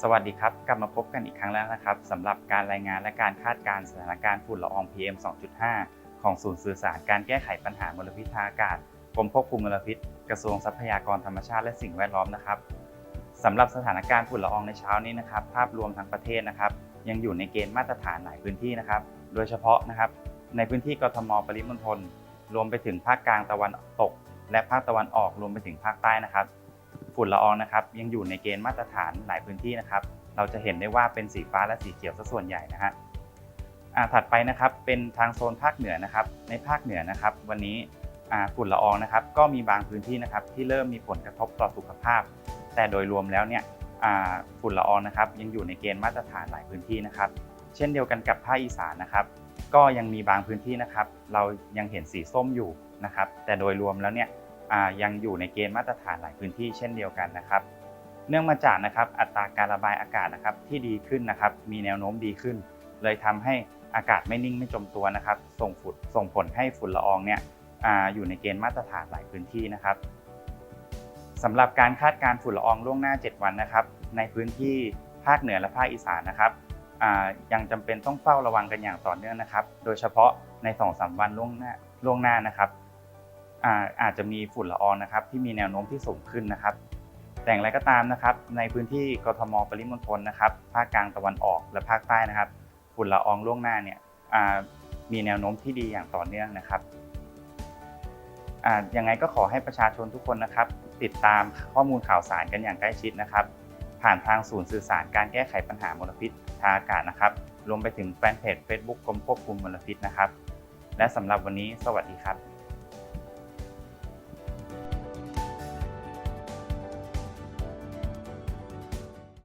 สวัสดีครับ กลับมาพบกันอีกครั้งแล้วนะครับสำหรับการรายงานและการคาดการณ์สถานการณ์ฝุ่นละออง PM 2.5 ของศูนย์สื่อสารการแก้ไขปัญหามลพิษทางอากาศกรมควบคุมมลพิษ กระทรวงทรัพยากรธรรมชาติและสิ่งแวดล้อมนะครับสำหรับสถานการณ์ฝุ่นละอองในเช้านี้นะครับ ภาพรวมทั้งประเทศนะครับ ยังอยู่ในเกณฑ์มาตรฐานหลายพื้นที่นะครับ โดยเฉพาะนะครับ ในพื้นที่กทมปริมณฑลรวมไปถึงภาคกลางตะวันตก และภาคตะวันออกรวมไปถึงภาคใต้นะครับ ฝุ่นละอองนะครับยังอยู่ในเกณฑ์มาตรฐานหลายพื้นที่นะครับ เราจะเห็นได้ว่าเป็นสีฟ้าและสีเขียวซะส่วนใหญ่นะฮะถัดไปนะครับเป็นทางโซนภาคเหนือนะครับ ในภาคเหนือนะครับ วันนี้ฝุ่นละอองนะครับ ก็มีบางพื้นที่นะครับ ที่เริ่มมีผลกระทบต่อสุขภาพ แต่โดยรวมแล้วเนี่ยฝุ่นละอองนะครับ ยังอยู่ในเกณฑ์มาตรฐานหลายพื้นที่นะครับ เช่นเดียวกันกับภาคอีสานนะครับ ก็ยังมีบางพื้นที่นะครับ เรายังเห็นสีส้มอยู่นะครับ แต่โดยรวมแล้วเนี่ย ยังอยู่ในเกณฑ์มาตรฐานหลายพื้นที่เช่นเดียวกันนะครับ เนื่องมาจากนะครับอัตราการระบายอากาศนะครับที่ดีขึ้นนะครับ มีแนวโน้มดีขึ้น เลยทำให้อากาศไม่นิ่งไม่จมตัวนะครับ ส่งฝุ่นส่งผลให้ฝุ่นละอองเนี่ยออยู่ในเกณฑ์มาตรฐานหลายพื้นที่นะครับสำหรับการคาดการฝุ่นละอองล่วงหน้า 7 วันนะครับ ในพื้นที่ภาคเหนือและภาคอีสานนะครับยังจำเป็นต้องเฝ้าระวังกันอย่างต่อเนื่องนะครับ โดยเฉพาะใน2-3วันล่วงหน้าล่วงหน้านะครับ อาจจะมีฝุ่นละอองนะครับที่มีแนวโน้มที่สูงขึ้นนะครับ แต่อย่างไรก็ตามนะครับ ในพื้นที่กทมปริมณฑลนะครับภาคกลางตะวันออกและภาคใต้นะครับ ฝุ่นละอองล่วงหน้าเนี่ยมีแนวโน้มที่ดีอย่างต่อเนื่องนะครับยังไงก็ขอให้ประชาชนทุกคนนะครับ ติดตามข้อมูลข่าวสารกันอย่างใกล้ชิดนะครับ ผ่านทางศูนย์สื่อสารการแก้ไขปัญหามลพิษทางอากาศนะครับ รวมไปถึงแฟนเพจ Facebook กรมควบคุมมลพิษนะครับ และสำหรับวันนี้สวัสดีครับ